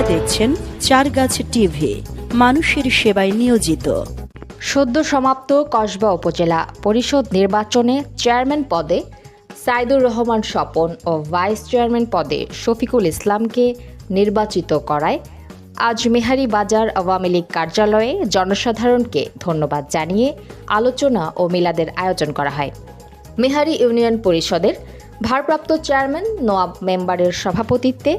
আপনারা দেখছেন চারগাছ টিভি, মানুষের সেবায় নিয়োজিত। সদ্য সমাপ্ত কসবা উপজেলা পরিষদ নির্বাচনে চেয়ারম্যান পদে সাইদুর রহমান স্বপন ও ভাইস চেয়ারম্যান পদে শফিকুল ইসলামকে নির্বাচিত করায় আজ মেহারি বাজার আওয়ামী লীগ কার্যালয়ে জনসাধারণকে ধন্যবাদ জানিয়ে আলোচনা ও মিলাদের আয়োজন করা হয়। মেহারি ইউনিয়ন পরিষদের ভারপ্রাপ্ত চেয়ারম্যান নোয়াব মেম্বারের সভাপতিত্বে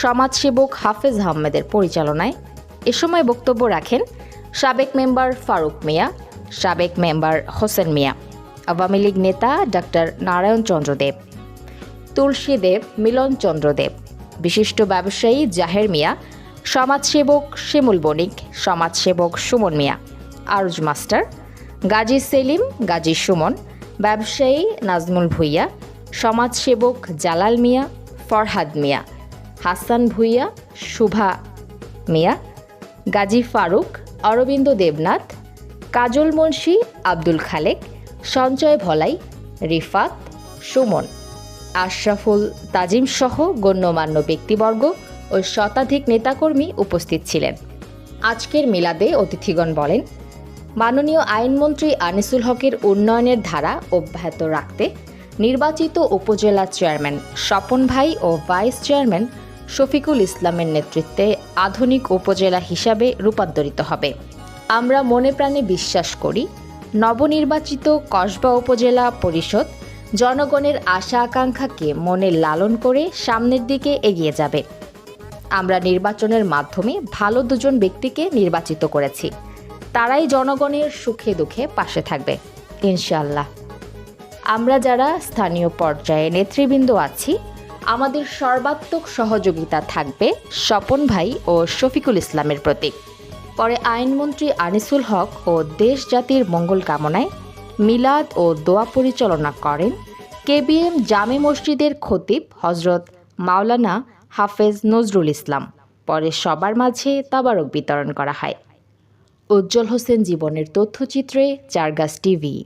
সমাজসেবক হাফেজ আহমেদের পরিচালনায়। এ সময় বক্তব্য রাখেন সাবেক মেম্বার ফারুক মিয়া, সাবেক মেম্বার হোসেন মিয়া, আওয়ামী লীগ নেতা ডক্টর নারায়ণ চন্দ্র দেব, তুলসী দেব, মিলন চন্দ্র দেব, বিশিষ্ট ব্যবসায়ী জাহের মিয়া, সমাজসেবক শিমুল বণিক, সমাজসেবক সুমন মিয়া, আরুজ মাস্টার, গাজী সেলিম, গাজী সুমন, ব্যবসায়ী নাজমুল ভুইয়া, সমাজসেবক জালাল মিয়া, ফরহাদ মিয়া হাসান ভুইয়া, শুভা মিয়া, গাজী ফারুক, অরবিন্দ দেবনাথ, কাজল মুন্সি, আব্দুল খালেক, সঞ্জয় ভলাই, রিফাত, সুমন, আশরাফুল তাজিম সহ গণ্যমান্য ব্যক্তিবর্গ ও শতাধিক নেতাকর্মী উপস্থিত ছিলেন। আজকের মিলাদে অতিথিগণ বলেন, মাননীয় আইনমন্ত্রী আনিসুল হকের উন্নয়নের ধারা অব্যাহত রাখতে নির্বাচিত উপজেলা চেয়ারম্যান স্বপন ভাই ও ভাইস চেয়ারম্যান শফিকুল ইসলামের নেতৃত্বে আধুনিক উপজেলা হিসাবে রূপান্তরিত হবে। আমরা মনে প্রাণে বিশ্বাস করি, নবনির্বাচিত কসবা উপজেলা পরিষদ জনগণের আশা আকাঙ্ক্ষাকে মনে লালন করে সামনের দিকে এগিয়ে যাবে। আমরা নির্বাচনের মাধ্যমে ভালো দুজন ব্যক্তিকে নির্বাচিত করেছি। তারাই জনগণের সুখে দুঃখে পাশে থাকবে ইনশাল্লাহ আমরা যারা স্থানীয় পর্যায়ে নেতৃবৃন্দ আছি আমাদের সর্বাত্মক সহযোগিতা থাকবে স্বপন ভাই ও শফিকুল ইসলামের প্রতি। পরে আইনমন্ত্রী আনিসুল হক ও দেশ জাতির মঙ্গল কামনায় মিলাদ ও দোয়া পরিচালনা করেন কেবিএম জামে মসজিদের খতিব হজরত মাওলানা হাফেজ নজরুল ইসলাম। পরে সবার মাঝে তাবারক বিতরণ করা হয়। উজ্জ্বল হোসেন জীবনের তথ্যচিত্রে চারগাছ টিভি।